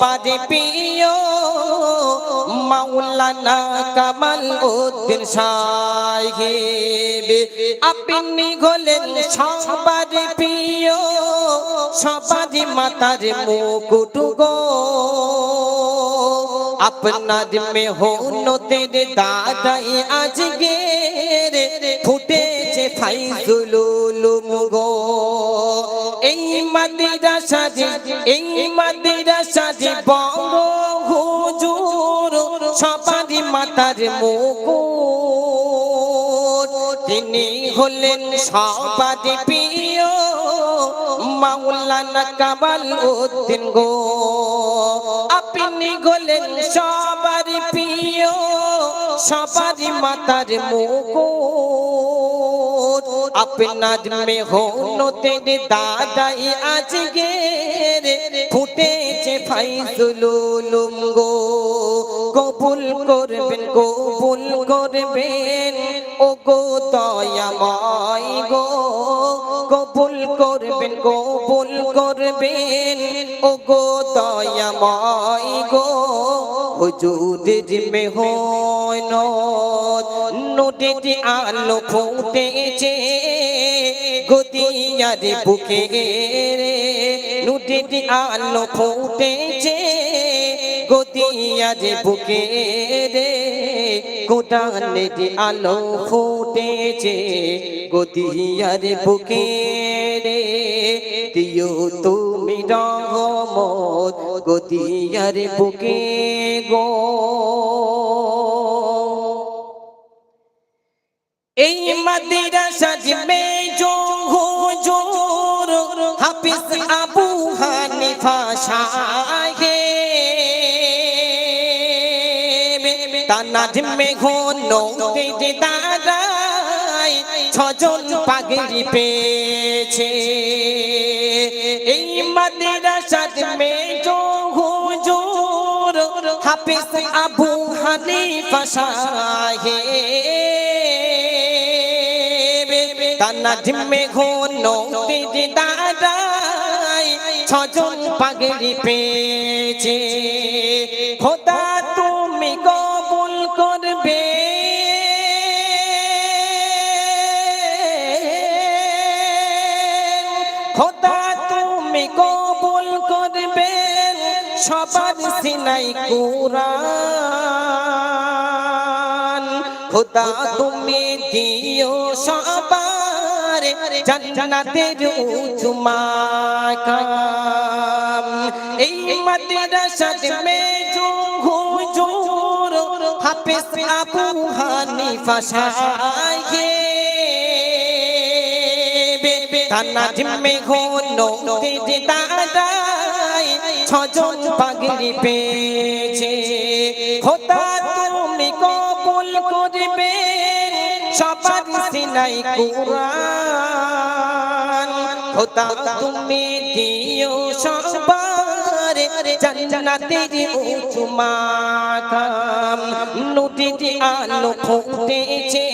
বাজে প্রিয় মাওলানা কামাল উদ্দিন সাহেব, আপনি হলেন সবার প্রিয়, সবার মাতার মুকুট গো। আপনার মেহনতের দাদাই আজকে ফুটেছে ফাইজুলুম গো। এই মাদ্রাসা যে এই মাদ্রাসা যে বড় হুজুর, সবারই মাতার মুকুট। তিনি হলেন সবারই প্রিয় মাওলানা কামাল উদ্দিন গো। আপনি হলেন সবারই প্রিয়, সবারই মাতার মুকুট। আপনার মেহনতের দাদাই আজকে ফুটেছে ফাইজুলুম গো কবুল করবেন কবুল করবেন ও গো দয়াময় গো কবুল করবেন কবুল করবেন ও গো দয়াময় গো হুজুরের মেহনত নোটের আলো ফুটেছে, গদিয়ার বুকে রে নোটের আলো ফুটেছে, গদিয়ার বুকে রে কোটানের আলো ফুটেছে, গদিয়ার বুকে রে, দিও তুমি রহমত গদিয়ার বুকে গো। এই মাদ্রাসা জিমে জো হুজুর আবু হানিফা সাহেব। তানা জিমে ঘন তেজে দাদাই ছজন পাগড়ি পেয়েছে। এই মাদ্রাসা জিমে জো হুজুর, হাফিজ আবু হানিফা সাহেব তানা জিম্মে ঘন দাদাই, ছজন পাগড়ি পেয়েছে। খোদা তুমি কবুল করবে। খোদা কবুল করবে সবার সিনাই কুরআন। খোদা তুমি দিও সবার জান্নাতের উঁচু এই মাদ্রাসাতে মেজু হুজুর হাফেজ আবু হানিফা সাহেব তানা জিম্মে ঘন তেজে দাদাই ছজন পাগড়ি পেয়েছে। খোদা, তুমি কবুল করবে সবার সিনাই কুরআন। খোদা, তুমি দিও সবার জান্নাতের উঁচু মাকাম। নদীর আলো ফুটেছে।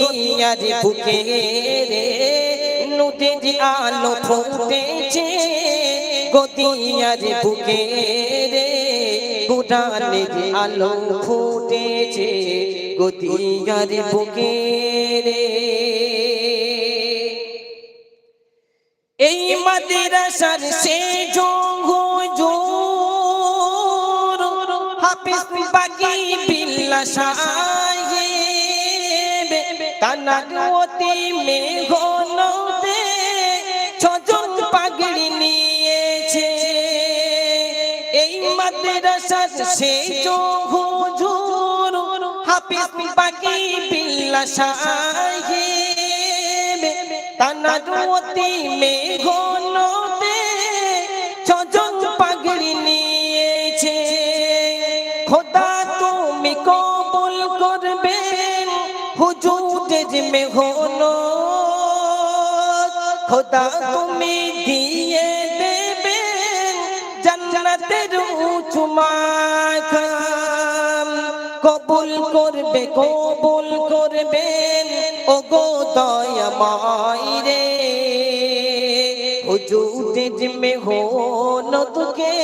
গদিয়ার বুকে রে নদীর আলো ফুটেছে। গদিয়ার বুকে রে, গুডানের আলো ফুটেছে। গদিয়ার বুকে রে। এই মাদ্রাসার সে জঙ্গুজুর, হাফিজ বাকি বিল্লা সাহেব তানাগতি মেঘনতে ছজন পাগড়ি নিয়েছে। এই মাদ্রাসার সে জঙ্গুজুর হাফিজ বাকি বিল্লা সাহেব তানাগতি মেঘনতে ছজন পাগড়ি নিয়েছে। খোদা তুমি কবুল করবে হুজুরের মেঘন খোদা তুমি দিয়ে দেবে জান্নাতের উঁচু মাখাম কবুল করবে কবুল করবে ও গো দয়াময় রে। হুজুরের মেঘন তোকে